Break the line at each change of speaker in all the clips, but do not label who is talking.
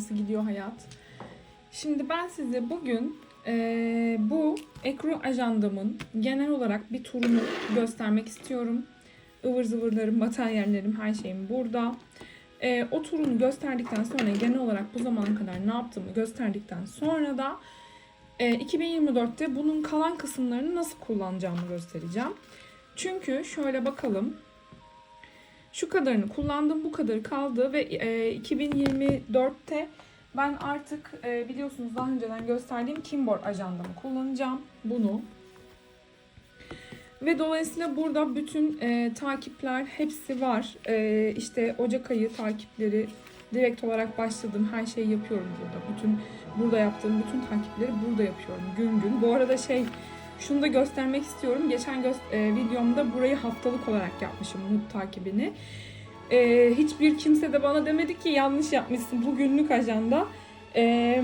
Nasıl gidiyor hayat? Şimdi ben size bugün eee, bu Ekru ajandamın genel olarak bir turunu göstermek istiyorum. Ivır zıvırlarım, materyallerim, her şeyim burada. Eee, o turunu gösterdikten sonra genel olarak bu zamana kadar ne yaptığımı gösterdikten sonra da eee, 2024'te bunun kalan kısımlarını nasıl kullanacağımı göstereceğim. Çünkü şöyle bakalım. Şu kadarını kullandım, bu kadarı kaldı ve e, 2024'te ben artık e, biliyorsunuz daha önceden gösterdiğim Kimboard ajandamı kullanacağım. Bunu. Ve dolayısıyla burada bütün e, takipler hepsi var. E, işte Ocak ayı takipleri direkt olarak başladım. Her şeyi yapıyorum burada. Bütün burada yaptığım bütün takipleri burada yapıyorum gün gün. Bu arada şey şunu da göstermek istiyorum. Geçen gö- e, videomda burayı haftalık olarak yapmışım Mut takibini. E, hiçbir kimse de bana demedi ki yanlış yapmışsın bu günlük ajanda. E,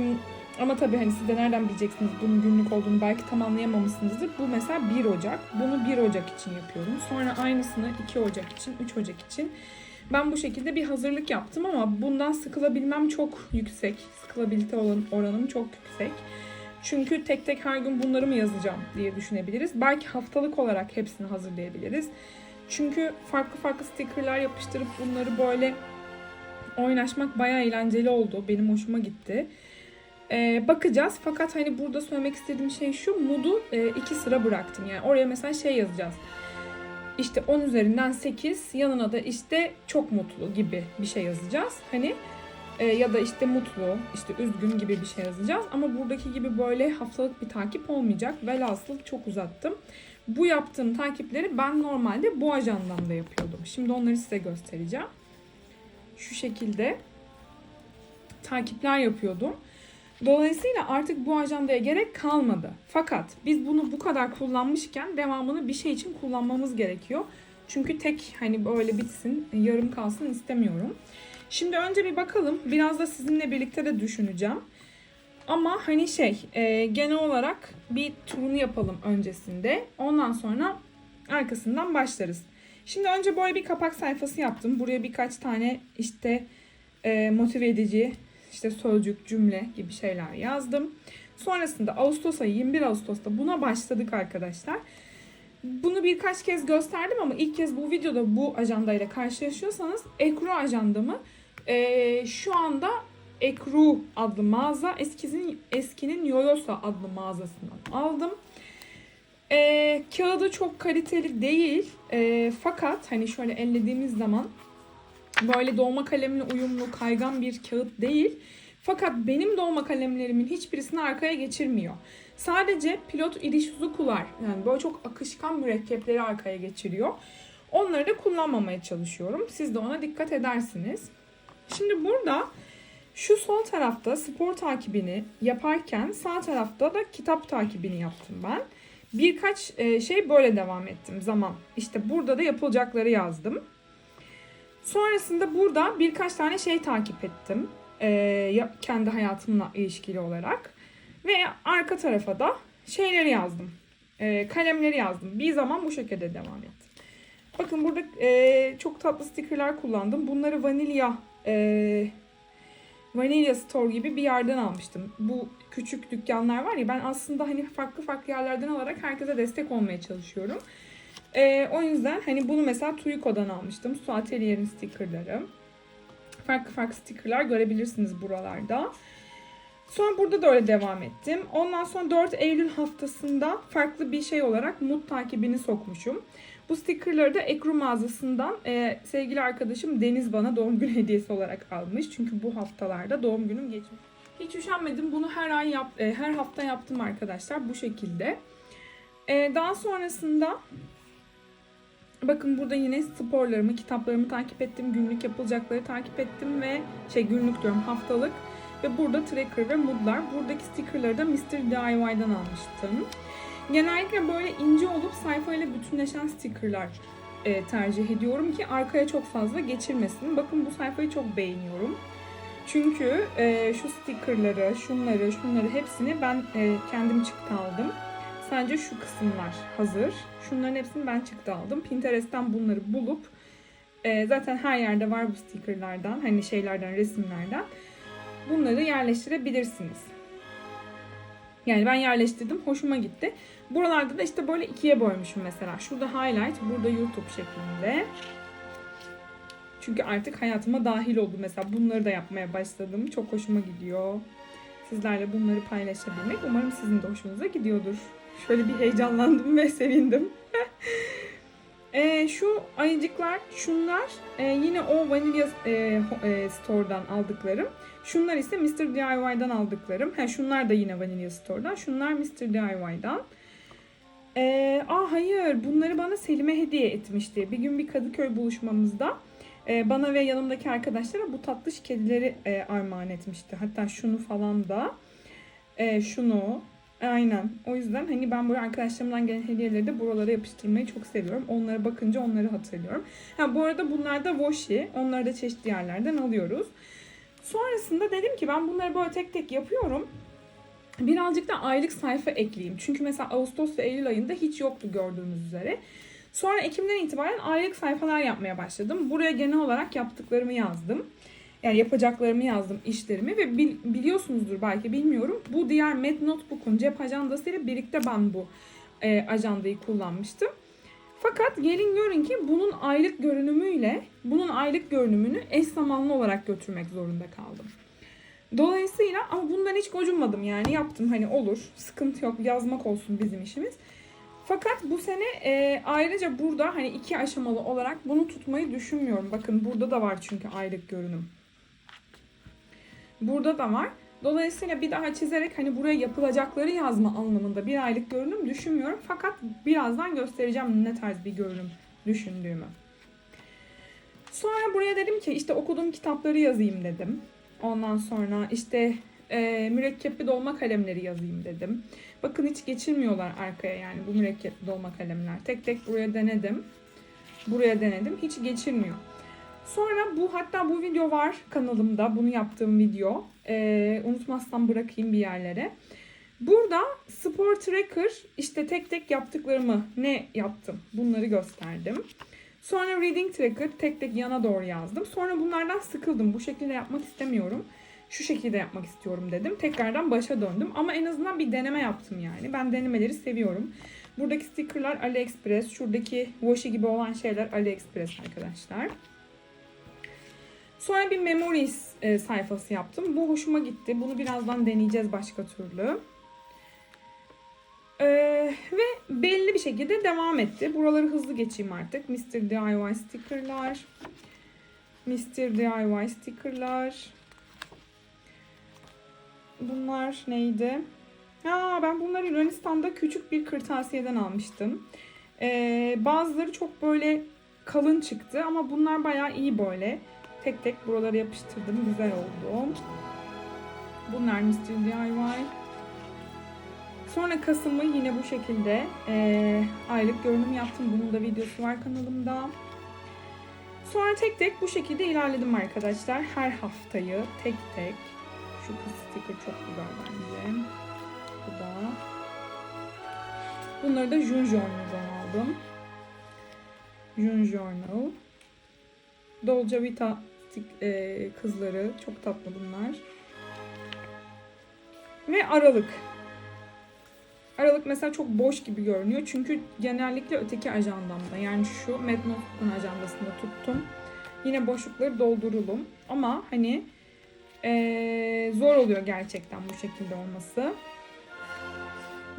ama tabii hani siz de nereden bileceksiniz bunun günlük olduğunu belki tam anlayamamışsınızdır. Bu mesela 1 Ocak. Bunu 1 Ocak için yapıyorum. Sonra aynısını 2 Ocak için, 3 Ocak için. Ben bu şekilde bir hazırlık yaptım ama bundan sıkılabilmem çok yüksek. Sıkılabilite olan oranım çok yüksek. Çünkü tek tek her gün bunları mı yazacağım diye düşünebiliriz. Belki haftalık olarak hepsini hazırlayabiliriz. Çünkü farklı farklı stickerlar yapıştırıp bunları böyle oynaşmak bayağı eğlenceli oldu. Benim hoşuma gitti. Ee, bakacağız. Fakat hani burada söylemek istediğim şey şu. Mood'u e, iki sıra bıraktım. Yani oraya mesela şey yazacağız. İşte 10 üzerinden 8 yanına da işte çok mutlu gibi bir şey yazacağız. Hani e, ya da işte mutlu, işte üzgün gibi bir şey yazacağız. Ama buradaki gibi böyle haftalık bir takip olmayacak. Velhasıl çok uzattım. Bu yaptığım takipleri ben normalde bu ajandamda yapıyordum. Şimdi onları size göstereceğim. Şu şekilde takipler yapıyordum. Dolayısıyla artık bu ajandaya gerek kalmadı. Fakat biz bunu bu kadar kullanmışken devamını bir şey için kullanmamız gerekiyor. Çünkü tek hani böyle bitsin, yarım kalsın istemiyorum. Şimdi önce bir bakalım. Biraz da sizinle birlikte de düşüneceğim. Ama hani şey e, genel olarak bir turunu yapalım öncesinde. Ondan sonra arkasından başlarız. Şimdi önce böyle bir kapak sayfası yaptım. Buraya birkaç tane işte e, motive edici işte sözcük, cümle gibi şeyler yazdım. Sonrasında Ağustos ayı 21 Ağustos'ta buna başladık arkadaşlar. Bunu birkaç kez gösterdim ama ilk kez bu videoda bu ajandayla karşılaşıyorsanız Ekru ajandamı e, şu anda Ekru adlı mağaza eskinin, eskinin Yoyosa adlı mağazasından aldım. E, kağıdı çok kaliteli değil e, fakat hani şöyle ellediğimiz zaman böyle dolma kalemle uyumlu kaygan bir kağıt değil. Fakat benim dolma kalemlerimin hiçbirisini arkaya geçirmiyor. Sadece pilot irişuzukular yani böyle çok akışkan mürekkepleri arkaya geçiriyor. Onları da kullanmamaya çalışıyorum. Siz de ona dikkat edersiniz. Şimdi burada şu sol tarafta spor takibini yaparken sağ tarafta da kitap takibini yaptım ben. Birkaç e, şey böyle devam ettim zaman. İşte burada da yapılacakları yazdım. Sonrasında burada birkaç tane şey takip ettim. Ee, kendi hayatımla ilişkili olarak. Ve arka tarafa da şeyleri yazdım. Ee, kalemleri yazdım. Bir zaman bu şekilde devam ettim. Bakın burada e, çok tatlı stickerlar kullandım. Bunları vanilya e, Vanilya Store gibi bir yerden almıştım. Bu küçük dükkanlar var ya ben aslında hani farklı farklı yerlerden alarak herkese destek olmaya çalışıyorum. Ee, o yüzden hani bunu mesela Tuyuko'dan almıştım. Su Atelier'in stickerları. Farklı farklı stickerlar görebilirsiniz buralarda. Sonra burada da öyle devam ettim. Ondan sonra 4 Eylül haftasında farklı bir şey olarak mut takibini sokmuşum. Bu stickerları da Ekru mağazasından e, sevgili arkadaşım Deniz bana doğum günü hediyesi olarak almış. Çünkü bu haftalarda doğum günüm geçmiş. Hiç üşenmedim. Bunu her ay yap, e, her hafta yaptım arkadaşlar bu şekilde. E, daha sonrasında Bakın burada yine sporlarımı, kitaplarımı takip ettim. Günlük yapılacakları takip ettim ve şey günlük diyorum haftalık. Ve burada tracker ve moodlar. Buradaki stickerları da Mr. DIY'dan almıştım. Genellikle böyle ince olup sayfayla bütünleşen stickerlar e, tercih ediyorum ki arkaya çok fazla geçirmesin. Bakın bu sayfayı çok beğeniyorum. Çünkü e, şu stickerları, şunları, şunları hepsini ben e, kendim çıktı aldım. Sadece şu kısımlar hazır. Şunların hepsini ben çıktı aldım. Pinterest'ten bunları bulup e, zaten her yerde var bu stickerlardan. Hani şeylerden, resimlerden. bunları yerleştirebilirsiniz. Yani ben yerleştirdim. Hoşuma gitti. Buralarda da işte böyle ikiye bölmüşüm mesela. Şurada highlight, burada YouTube şeklinde. Çünkü artık hayatıma dahil oldu mesela. Bunları da yapmaya başladım. Çok hoşuma gidiyor. Sizlerle bunları paylaşabilmek umarım sizin de hoşunuza gidiyordur. Şöyle bir heyecanlandım ve sevindim. e, şu ayıcıklar, şunlar e, yine o Vanilla e, e, Store'dan aldıklarım. Şunlar ise Mr. DIY'dan aldıklarım. Ha, şunlar da yine Vanilla Store'dan. Şunlar Mr. DIY'dan. Ee, aa hayır bunları bana Selime hediye etmişti. Bir gün bir Kadıköy buluşmamızda e, bana ve yanımdaki arkadaşlara bu tatlış kedileri e, armağan etmişti. Hatta şunu falan da. E, şunu. Aynen. O yüzden hani ben böyle arkadaşlarımdan gelen hediyeleri de buralara yapıştırmayı çok seviyorum. Onlara bakınca onları hatırlıyorum. Ha bu arada bunlar da washi. Onları da çeşitli yerlerden alıyoruz. Sonrasında dedim ki ben bunları böyle tek tek yapıyorum. Birazcık da aylık sayfa ekleyeyim. Çünkü mesela Ağustos ve Eylül ayında hiç yoktu gördüğünüz üzere. Sonra Ekim'den itibaren aylık sayfalar yapmaya başladım. Buraya genel olarak yaptıklarımı yazdım. Yani yapacaklarımı yazdım, işlerimi ve bil- biliyorsunuzdur belki bilmiyorum. Bu diğer Met Notebook'un cep ajandasıyla birlikte ben bu e, ajandayı kullanmıştım. Fakat gelin görün ki bunun aylık görünümüyle bunun aylık görünümünü eş zamanlı olarak götürmek zorunda kaldım. Dolayısıyla ama bundan hiç gocunmadım yani yaptım hani olur sıkıntı yok yazmak olsun bizim işimiz. Fakat bu sene e, ayrıca burada hani iki aşamalı olarak bunu tutmayı düşünmüyorum. Bakın burada da var çünkü aylık görünüm. Burada da var. Dolayısıyla bir daha çizerek hani buraya yapılacakları yazma anlamında bir aylık görünüm düşünmüyorum. Fakat birazdan göstereceğim ne tarz bir görünüm düşündüğümü. Sonra buraya dedim ki işte okuduğum kitapları yazayım dedim. Ondan sonra işte e, mürekkepli dolma kalemleri yazayım dedim. Bakın hiç geçirmiyorlar arkaya yani bu mürekkepli dolma kalemler. Tek tek buraya denedim. Buraya denedim. Hiç geçirmiyor. Sonra bu hatta bu video var kanalımda. Bunu yaptığım video. E, unutmazsam bırakayım bir yerlere. Burada Spor Tracker işte tek tek yaptıklarımı ne yaptım bunları gösterdim. Sonra Reading Tracker tek tek yana doğru yazdım. Sonra bunlardan sıkıldım. Bu şekilde yapmak istemiyorum. Şu şekilde yapmak istiyorum dedim. Tekrardan başa döndüm. Ama en azından bir deneme yaptım yani. Ben denemeleri seviyorum. Buradaki stickerlar AliExpress. Şuradaki washi gibi olan şeyler AliExpress arkadaşlar. Sonra bir memories e, sayfası yaptım. Bu hoşuma gitti. Bunu birazdan deneyeceğiz başka türlü. Ee, ve belli bir şekilde devam etti. Buraları hızlı geçeyim artık. Mr. DIY stickerlar. Mr. DIY stickerlar. Bunlar neydi? Aa, ben bunları Yunanistan'da küçük bir kırtasiyeden almıştım. Ee, bazıları çok böyle kalın çıktı ama bunlar bayağı iyi böyle. Tek tek buralara yapıştırdım. Güzel oldu. Bunlar Mr. DIY. Sonra Kasım'ı yine bu şekilde e, aylık görünüm yaptım. Bunun da videosu var kanalımda. Sonra tek tek bu şekilde ilerledim arkadaşlar. Her haftayı tek tek. Şu kız sticker çok güzel bence. Bu da. Bunları da June Journal'dan aldım. June Journal. Dolce Vita stik- e, kızları. Çok tatlı bunlar. Ve Aralık. Aralık mesela çok boş gibi görünüyor. Çünkü genellikle öteki ajandamda yani şu Notebook'un ajandasında tuttum. Yine boşlukları doldurulum. Ama hani eee, zor oluyor gerçekten bu şekilde olması.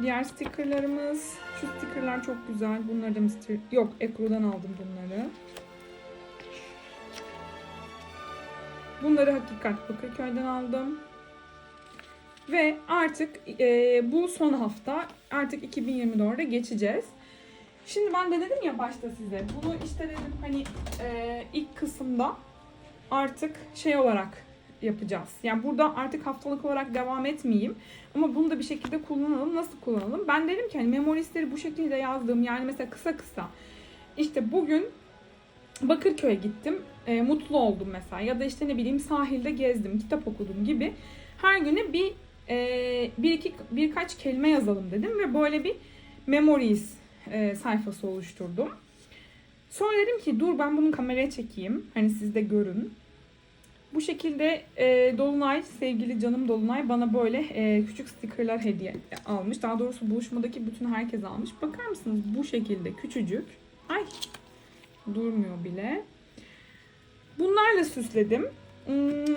Diğer stickerlarımız. Şu stickerlar çok güzel. Bunları da Mr. Yok Ekru'dan aldım bunları. Bunları Hakikat Bakırköy'den aldım. Ve artık e, bu son hafta artık 2024'e geçeceğiz. Şimdi ben de dedim ya başta size bunu işte dedim hani e, ilk kısımda artık şey olarak yapacağız. Yani burada artık haftalık olarak devam etmeyeyim. Ama bunu da bir şekilde kullanalım. Nasıl kullanalım? Ben dedim ki hani memorisleri bu şekilde yazdığım yani mesela kısa kısa. İşte bugün Bakırköy'e gittim. E, mutlu oldum mesela. Ya da işte ne bileyim sahilde gezdim, kitap okudum gibi. Her güne bir e, bir iki birkaç kelime yazalım dedim ve böyle bir memories e, sayfası oluşturdum. Sonra dedim ki dur ben bunu kameraya çekeyim. Hani siz de görün. Bu şekilde e, Dolunay, sevgili canım Dolunay bana böyle e, küçük stickerlar hediye almış. Daha doğrusu buluşmadaki bütün herkes almış. Bakar mısınız bu şekilde küçücük. Ay durmuyor bile. Bunlarla süsledim. Hmm,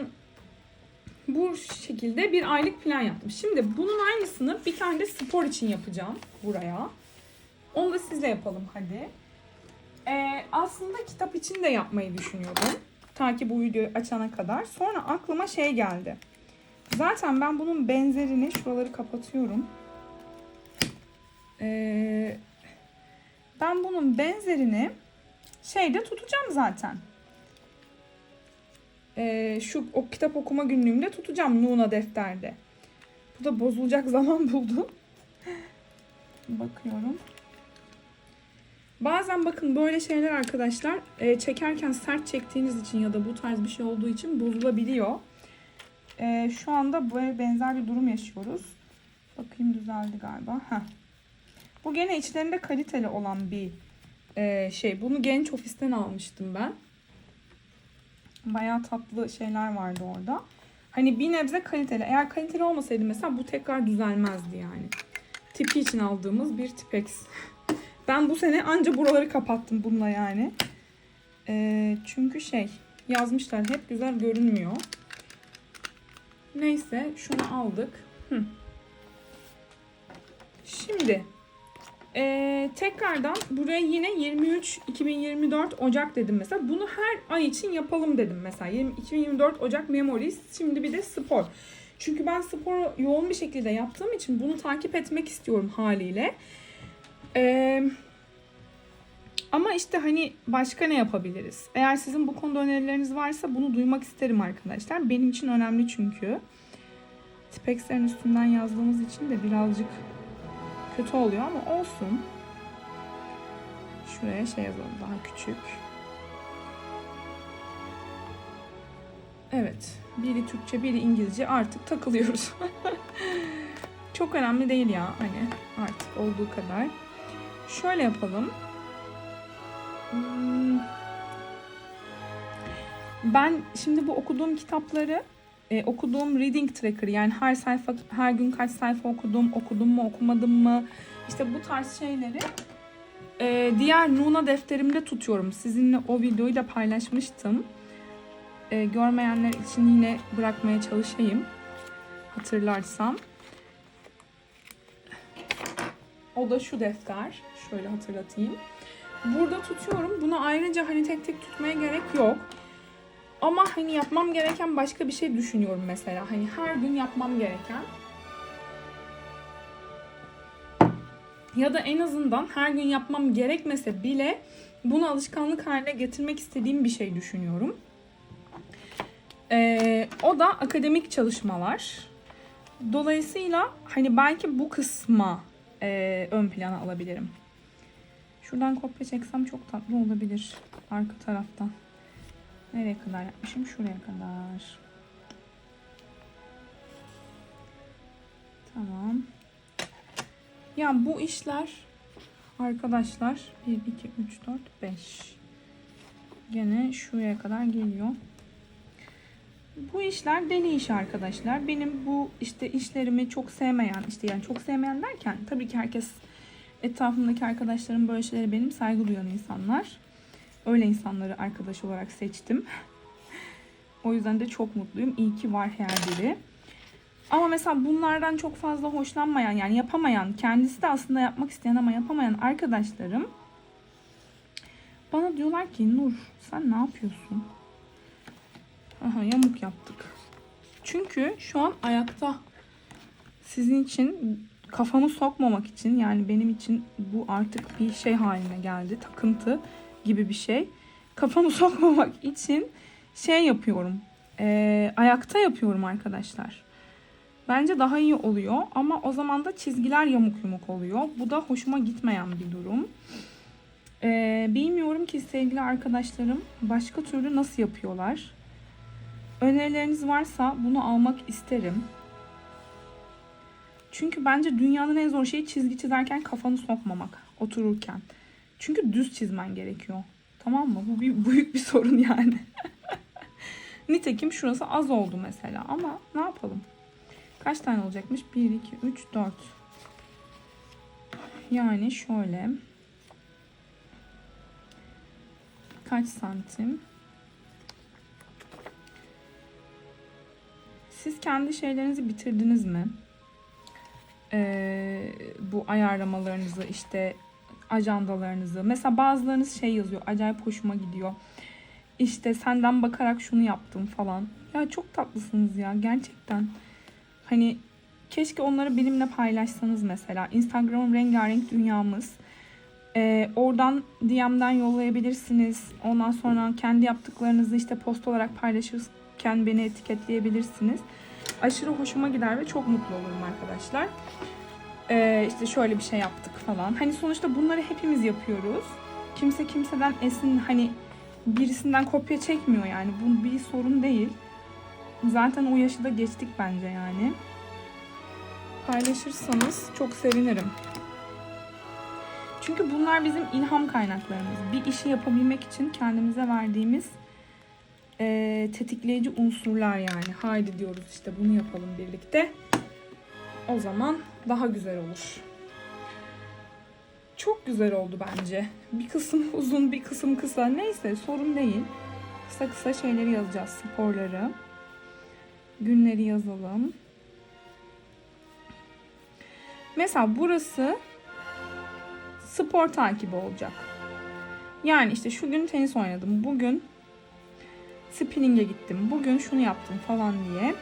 bu şekilde bir aylık plan yaptım. Şimdi bunun aynısını bir tane de spor için yapacağım buraya. Onu da sizle yapalım hadi. Ee, aslında kitap için de yapmayı düşünüyordum. Ta ki bu videoyu açana kadar. Sonra aklıma şey geldi. Zaten ben bunun benzerini şuraları kapatıyorum. Ee, ben bunun benzerini şeyde tutacağım zaten. Ee, şu o kitap okuma günlüğümde tutacağım Nuna defterde. Bu da bozulacak zaman buldu. Bakıyorum. Bazen bakın böyle şeyler arkadaşlar e, çekerken sert çektiğiniz için ya da bu tarz bir şey olduğu için bozulabiliyor. E, şu anda böyle benzer bir durum yaşıyoruz. Bakayım düzeldi galiba. Heh. Bu gene içlerinde kaliteli olan bir e, şey. Bunu genç ofisten almıştım ben. Bayağı tatlı şeyler vardı orada. Hani bir nebze kaliteli. Eğer kaliteli olmasaydı mesela bu tekrar düzelmezdi yani. Tipi için aldığımız bir Tipex. Ben bu sene anca buraları kapattım bununla yani. Ee, çünkü şey yazmışlar hep güzel görünmüyor. Neyse şunu aldık. Hı. Şimdi ee, tekrardan buraya yine 23 2024 Ocak dedim mesela. Bunu her ay için yapalım dedim mesela. 20, 2024 Ocak Memories. Şimdi bir de spor. Çünkü ben sporu yoğun bir şekilde yaptığım için bunu takip etmek istiyorum haliyle. Ee, ama işte hani başka ne yapabiliriz? Eğer sizin bu konuda önerileriniz varsa bunu duymak isterim arkadaşlar. Benim için önemli çünkü. Tipex'lerin üstünden yazdığımız için de birazcık kötü oluyor ama olsun. Şuraya şey yazalım daha küçük. Evet. Biri Türkçe, biri İngilizce artık takılıyoruz. Çok önemli değil ya hani artık olduğu kadar. Şöyle yapalım. Hmm. Ben şimdi bu okuduğum kitapları e, okuduğum reading tracker yani her sayfa her gün kaç sayfa okudum, okudum mu, okumadım mı işte bu tarz şeyleri e, diğer Nuna defterimde tutuyorum. Sizinle o videoyu da paylaşmıştım. E, görmeyenler için yine bırakmaya çalışayım. Hatırlarsam. O da şu defter. Şöyle hatırlatayım. Burada tutuyorum. Bunu ayrıca hani tek tek tutmaya gerek yok. Ama hani yapmam gereken başka bir şey düşünüyorum mesela. Hani her gün yapmam gereken. Ya da en azından her gün yapmam gerekmese bile bunu alışkanlık haline getirmek istediğim bir şey düşünüyorum. Ee, o da akademik çalışmalar. Dolayısıyla hani belki bu kısma e, ön plana alabilirim. Şuradan kopya çeksem çok tatlı olabilir arka taraftan. Nereye kadar yapmışım? Şuraya kadar. Tamam. Ya bu işler arkadaşlar 1, 2, 3, 4, 5. Gene şuraya kadar geliyor. Bu işler deli iş arkadaşlar. Benim bu işte işlerimi çok sevmeyen, işte yani çok sevmeyen derken tabii ki herkes etrafımdaki arkadaşlarım böyle şeylere benim saygı duyan insanlar. Öyle insanları arkadaş olarak seçtim. o yüzden de çok mutluyum. İyi ki var her biri. Ama mesela bunlardan çok fazla hoşlanmayan yani yapamayan, kendisi de aslında yapmak isteyen ama yapamayan arkadaşlarım bana diyorlar ki Nur sen ne yapıyorsun? Aha yamuk yaptık. Çünkü şu an ayakta sizin için kafamı sokmamak için yani benim için bu artık bir şey haline geldi. Takıntı gibi bir şey. Kafamı sokmamak için şey yapıyorum. E, ayakta yapıyorum arkadaşlar. Bence daha iyi oluyor ama o zaman da çizgiler yamuk yumuk oluyor. Bu da hoşuma gitmeyen bir durum. Ee, bilmiyorum ki sevgili arkadaşlarım başka türlü nasıl yapıyorlar. Önerileriniz varsa bunu almak isterim. Çünkü bence dünyanın en zor şeyi çizgi çizerken kafanı sokmamak otururken. Çünkü düz çizmen gerekiyor. Tamam mı? Bu bir büyük bir sorun yani. Nitekim şurası az oldu mesela ama ne yapalım? Kaç tane olacakmış? 1, 2, 3, 4. Yani şöyle. Kaç santim? Siz kendi şeylerinizi bitirdiniz mi? Ee, bu ayarlamalarınızı işte ajandalarınızı. Mesela bazılarınız şey yazıyor. Acayip hoşuma gidiyor. İşte senden bakarak şunu yaptım falan. Ya çok tatlısınız ya gerçekten. Hani keşke onları benimle paylaşsanız mesela. Instagram rengarenk dünyamız. Ee, oradan DM'den yollayabilirsiniz. Ondan sonra kendi yaptıklarınızı işte post olarak paylaşırken beni etiketleyebilirsiniz. Aşırı hoşuma gider ve çok mutlu olurum arkadaşlar. Ee, işte şöyle bir şey yaptık falan. Hani sonuçta bunları hepimiz yapıyoruz. Kimse kimseden esin hani birisinden kopya çekmiyor yani. Bu bir sorun değil. Zaten o yaşı da geçtik bence yani. Paylaşırsanız çok sevinirim. Çünkü bunlar bizim ilham kaynaklarımız. Bir işi yapabilmek için kendimize verdiğimiz e, tetikleyici unsurlar yani. Haydi diyoruz işte bunu yapalım birlikte. O zaman daha güzel olur. Çok güzel oldu bence. Bir kısım uzun, bir kısım kısa. Neyse sorun değil. Kısa kısa şeyleri yazacağız. Sporları. Günleri yazalım. Mesela burası spor takibi olacak. Yani işte şu gün tenis oynadım. Bugün spinning'e gittim. Bugün şunu yaptım falan diye.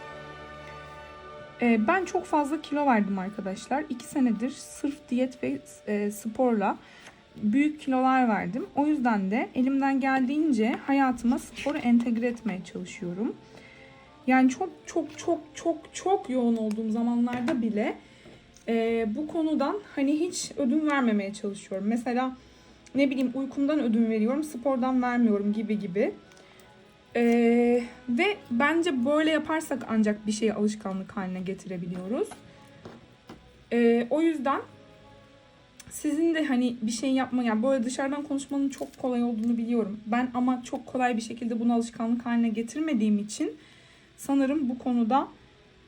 Ee, ben çok fazla kilo verdim arkadaşlar. 2 senedir sırf diyet ve e, sporla büyük kilolar verdim. O yüzden de elimden geldiğince hayatıma sporu entegre etmeye çalışıyorum. Yani çok çok çok çok çok yoğun olduğum zamanlarda bile e, bu konudan hani hiç ödün vermemeye çalışıyorum. Mesela ne bileyim uykumdan ödün veriyorum, spordan vermiyorum gibi gibi. Ee, ve bence böyle yaparsak ancak bir şeyi alışkanlık haline getirebiliyoruz. Ee, o yüzden sizin de hani bir şey yapma yani böyle dışarıdan konuşmanın çok kolay olduğunu biliyorum. Ben ama çok kolay bir şekilde bunu alışkanlık haline getirmediğim için sanırım bu konuda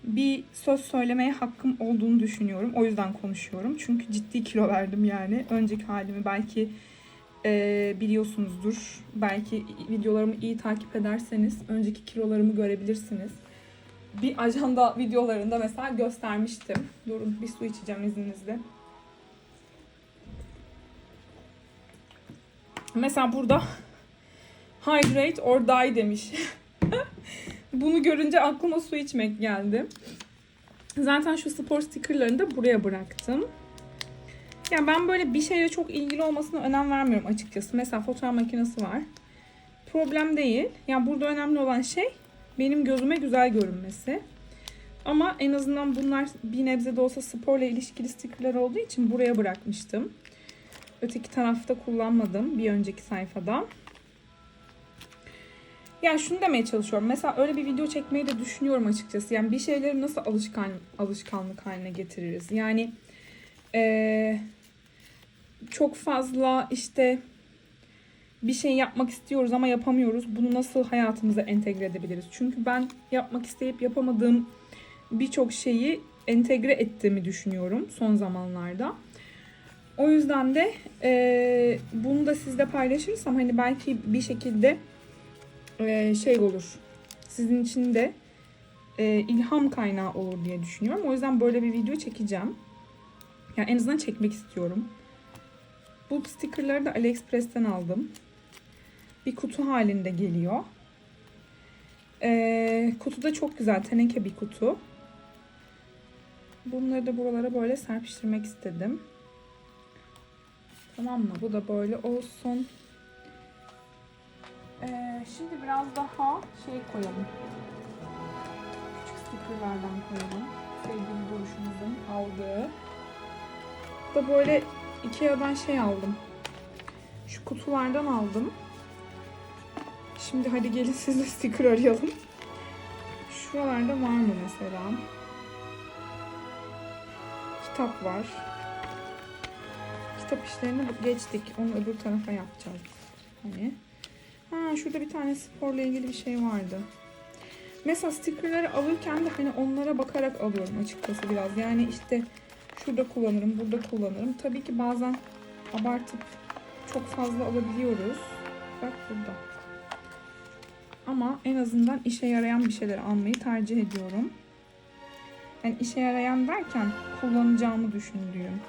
bir söz söylemeye hakkım olduğunu düşünüyorum. O yüzden konuşuyorum. Çünkü ciddi kilo verdim yani. Önceki halimi belki e, biliyorsunuzdur. Belki videolarımı iyi takip ederseniz önceki kilolarımı görebilirsiniz. Bir ajanda videolarında mesela göstermiştim. Durun bir su içeceğim izninizle. Mesela burada hydrate or die demiş. Bunu görünce aklıma su içmek geldi. Zaten şu spor stickerlarını da buraya bıraktım. Yani ben böyle bir şeyle çok ilgili olmasına önem vermiyorum açıkçası. Mesela fotoğraf makinesi var. Problem değil. Yani burada önemli olan şey benim gözüme güzel görünmesi. Ama en azından bunlar bir nebze de olsa sporla ilişkili stickerlar olduğu için buraya bırakmıştım. Öteki tarafta kullanmadım bir önceki sayfada. Yani şunu demeye çalışıyorum. Mesela öyle bir video çekmeyi de düşünüyorum açıkçası. Yani bir şeyleri nasıl alışkan alışkanlık haline getiririz? Yani ee, çok fazla işte bir şey yapmak istiyoruz ama yapamıyoruz. Bunu nasıl hayatımıza entegre edebiliriz? Çünkü ben yapmak isteyip yapamadığım birçok şeyi entegre ettiğimi düşünüyorum son zamanlarda. O yüzden de e, bunu da sizle paylaşırsam hani belki bir şekilde e, şey olur. Sizin için de e, ilham kaynağı olur diye düşünüyorum. O yüzden böyle bir video çekeceğim. Yani en azından çekmek istiyorum. Bu stickerları da AliExpress'ten aldım. Bir kutu halinde geliyor. Ee, kutu da çok güzel. Teneke bir kutu. Bunları da buralara böyle serpiştirmek istedim. Tamam mı? Bu da böyle olsun. Ee, şimdi biraz daha şey koyalım. Küçük stickerlardan koyalım. Sevgili duruşumuzun aldığı. Bu da böyle Ikea'dan şey aldım. Şu kutulardan aldım. Şimdi hadi gelin sizle sticker arayalım. Şuralarda var mı mesela? Kitap var. Kitap işlerini geçtik. Onu öbür tarafa yapacağız. Hani. Ha şurada bir tane sporla ilgili bir şey vardı. Mesela stickerları alırken de hani onlara bakarak alıyorum açıkçası biraz. Yani işte şurada kullanırım, burada kullanırım. Tabii ki bazen abartıp çok fazla alabiliyoruz. Bak burada. Ama en azından işe yarayan bir şeyler almayı tercih ediyorum. Yani işe yarayan derken kullanacağımı düşündüğüm.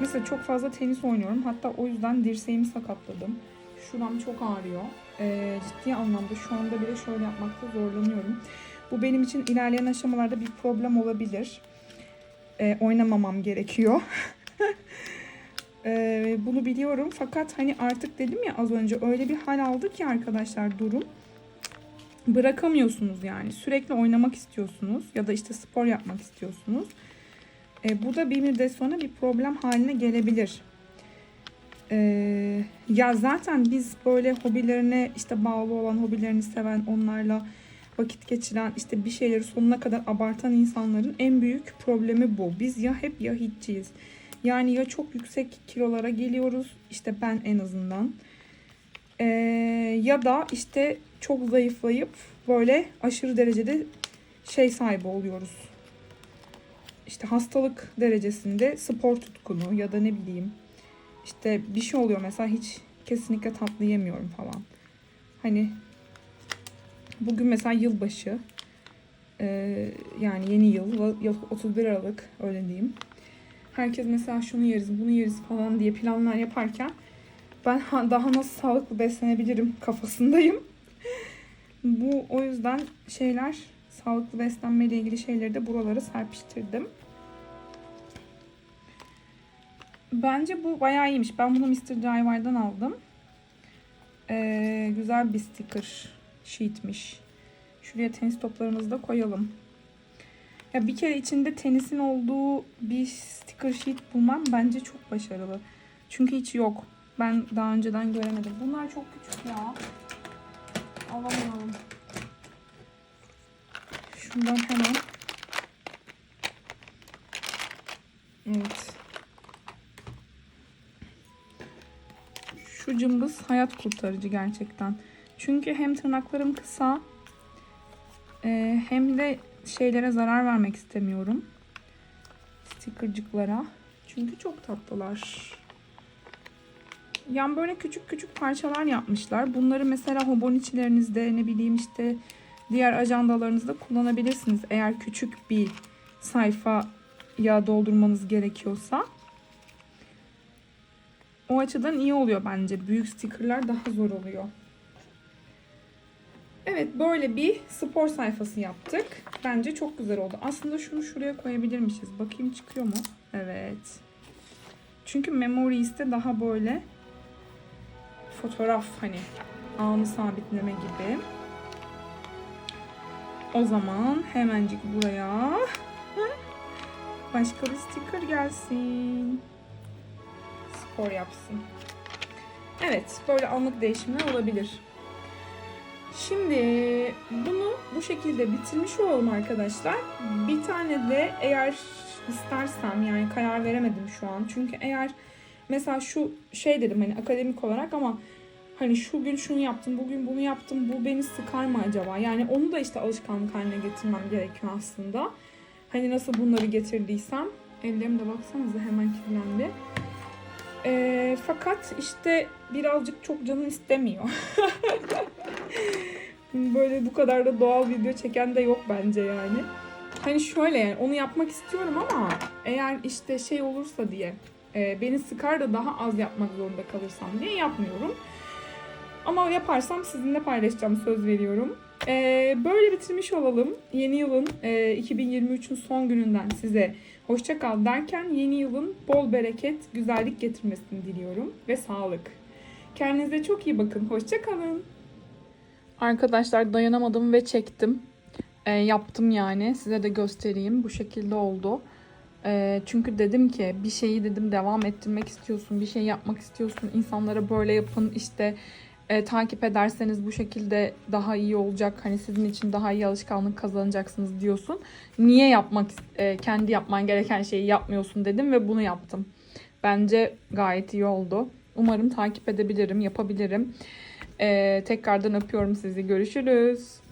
Mesela çok fazla tenis oynuyorum. Hatta o yüzden dirseğimi sakatladım. Şuram çok ağrıyor. Ee, ciddi anlamda şu anda bile şöyle yapmakta zorlanıyorum. Bu benim için ilerleyen aşamalarda bir problem olabilir. Ee, oynamamam gerekiyor. Ee, bunu biliyorum fakat hani artık dedim ya az önce öyle bir hal aldı ki arkadaşlar durum. Bırakamıyorsunuz yani. Sürekli oynamak istiyorsunuz ya da işte spor yapmak istiyorsunuz. E, bu da bir müddet sonra bir problem haline gelebilir. E, ya zaten biz böyle hobilerine işte bağlı olan hobilerini seven onlarla vakit geçiren işte bir şeyleri sonuna kadar abartan insanların en büyük problemi bu. Biz ya hep ya hiççiyiz. Yani ya çok yüksek kilolara geliyoruz işte ben en azından. E, ya da işte çok zayıflayıp böyle aşırı derecede şey sahibi oluyoruz işte hastalık derecesinde spor tutkunu ya da ne bileyim işte bir şey oluyor mesela hiç kesinlikle tatlı yemiyorum falan. Hani bugün mesela yılbaşı ee, yani yeni yıl, yıl 31 Aralık öyle diyeyim. Herkes mesela şunu yeriz bunu yeriz falan diye planlar yaparken ben daha nasıl sağlıklı beslenebilirim kafasındayım. Bu o yüzden şeyler sağlıklı beslenme ile ilgili şeyleri de buralara serpiştirdim. Bence bu bayağı iyiymiş. Ben bunu Mr. DIY'den aldım. Ee, güzel bir sticker sheetmiş. Şuraya tenis toplarımızı da koyalım. Ya bir kere içinde tenisin olduğu bir sticker sheet bulmam bence çok başarılı. Çünkü hiç yok. Ben daha önceden göremedim. Bunlar çok küçük ya. Alamıyorum. Şundan hemen. Evet. Şu cımbız hayat kurtarıcı gerçekten. Çünkü hem tırnaklarım kısa e, hem de şeylere zarar vermek istemiyorum. Stickercıklara. Çünkü çok tatlılar. Yan böyle küçük küçük parçalar yapmışlar. Bunları mesela hoboniçilerinizde ne bileyim işte diğer ajandalarınızda kullanabilirsiniz. Eğer küçük bir sayfa ya doldurmanız gerekiyorsa. O açıdan iyi oluyor bence. Büyük stickerlar daha zor oluyor. Evet böyle bir spor sayfası yaptık. Bence çok güzel oldu. Aslında şunu şuraya koyabilirmişiz. Bakayım çıkıyor mu? Evet. Çünkü Memories'te daha böyle fotoğraf hani anı sabitleme gibi. O zaman hemencik buraya başka bir sticker gelsin. Spor yapsın. Evet, böyle anlık değişimler olabilir. Şimdi bunu bu şekilde bitirmiş olalım arkadaşlar. Bir tane de eğer istersem yani karar veremedim şu an. Çünkü eğer mesela şu şey dedim hani akademik olarak ama hani şu gün şunu yaptım, bugün bunu yaptım, bu beni sıkar mı acaba? Yani onu da işte alışkanlık haline getirmem gerekiyor aslında. Hani nasıl bunları getirdiysem. Ellerim de baksanıza hemen kirlendi. E, fakat işte birazcık çok canım istemiyor. Böyle bu kadar da doğal video çeken de yok bence yani. Hani şöyle yani onu yapmak istiyorum ama eğer işte şey olursa diye e, beni sıkar da daha az yapmak zorunda kalırsam diye yapmıyorum. Ama yaparsam sizinle paylaşacağım söz veriyorum. Ee, böyle bitirmiş olalım. Yeni yılın e, 2023'ün son gününden size hoşça kal derken yeni yılın bol bereket, güzellik getirmesini diliyorum ve sağlık. Kendinize çok iyi bakın. Hoşça kalın. Arkadaşlar dayanamadım ve çektim. E, yaptım yani. Size de göstereyim. Bu şekilde oldu. E, çünkü dedim ki bir şeyi dedim devam ettirmek istiyorsun. Bir şey yapmak istiyorsun. İnsanlara böyle yapın işte e, takip ederseniz bu şekilde daha iyi olacak. Hani sizin için daha iyi alışkanlık kazanacaksınız diyorsun. Niye yapmak e, kendi yapman gereken şeyi yapmıyorsun dedim ve bunu yaptım. Bence gayet iyi oldu. Umarım takip edebilirim, yapabilirim. E, tekrardan öpüyorum sizi. Görüşürüz.